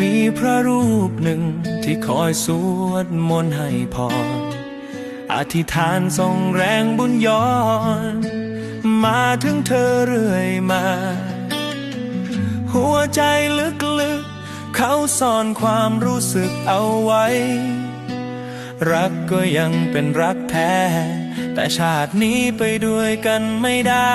มีพระรูปหนึ่งที่คอยสวดมนต์ให้พรอธิษฐานส่งแรงบุญย้อน มาถึงเธอเรื่อยมา หัวใจลึกๆ เขาซ่อนความรู้สึกเอาไว้ รักก็ยังเป็นรักแท้ แต่ชาตินี้ไปด้วยกันไม่ได้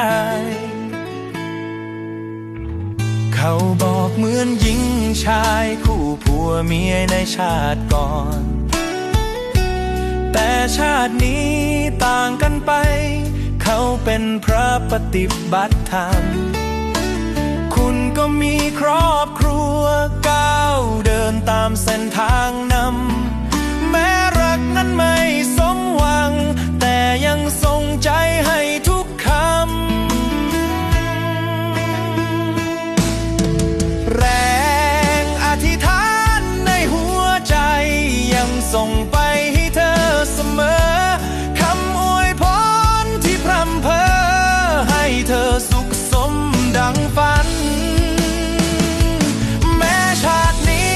เขาบอกเหมือนหญิงชายคู่ผัวเมียในชาติก่อน แต่ชาตินี้ต่างกันไป เขาเป็นพระปฏิบัติธรรม คุณก็มีครอบครัวก้าวเดินตามเส้นทางนำ ธอสุขสมดังฝัน แม้ชาตินี้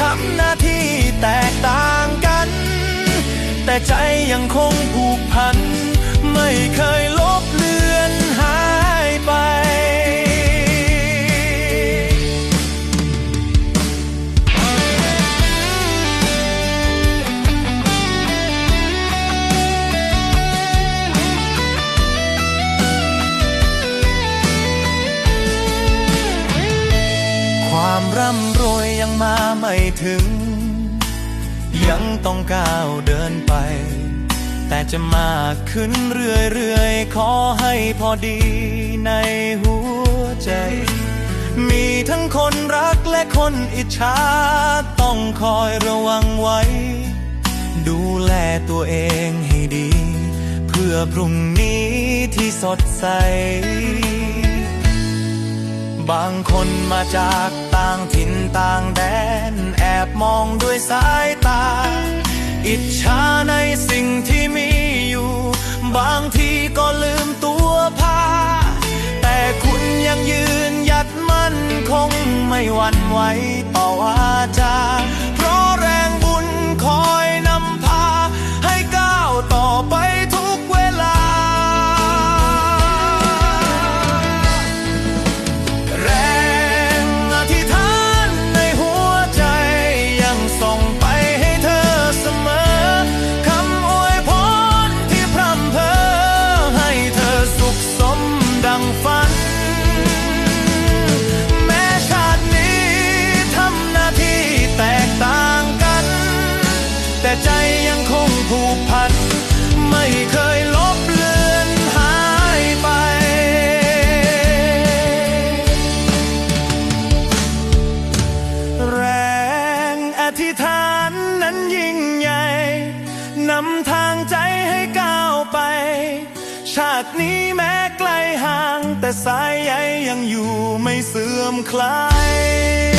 ทำหน้าที่แตกต่างกัน แต่ใจยังคงผูกพัน ไม่เคย มาไม่ถึง ยังต้องก้าวเดินไป แต่จะมากขึ้นเรื่อยๆ ขอให้พอดีในหัวใจ มีทั้งคนรักและคนอิจฉาต้องคอยระวังไว้ ดูแลตัวเองให้ดี เพื่อพรุ่งนี้ที่สดใส บางคนมาจากต่างถิ่นต่างแดน แอบมองด้วยสายตา อิจฉาในสิ่งที่มีอยู่ บางทีก็ลืมตัวพา แต่คุณยังยืนหยัดมั่นคงไม่หวั่นไหวต่อวาจาำทางใจให้ก้าวไป ชาตินี้แม้ไกลห่าง แต่สายใยยังอยู่ไม่เสื่อมคลาย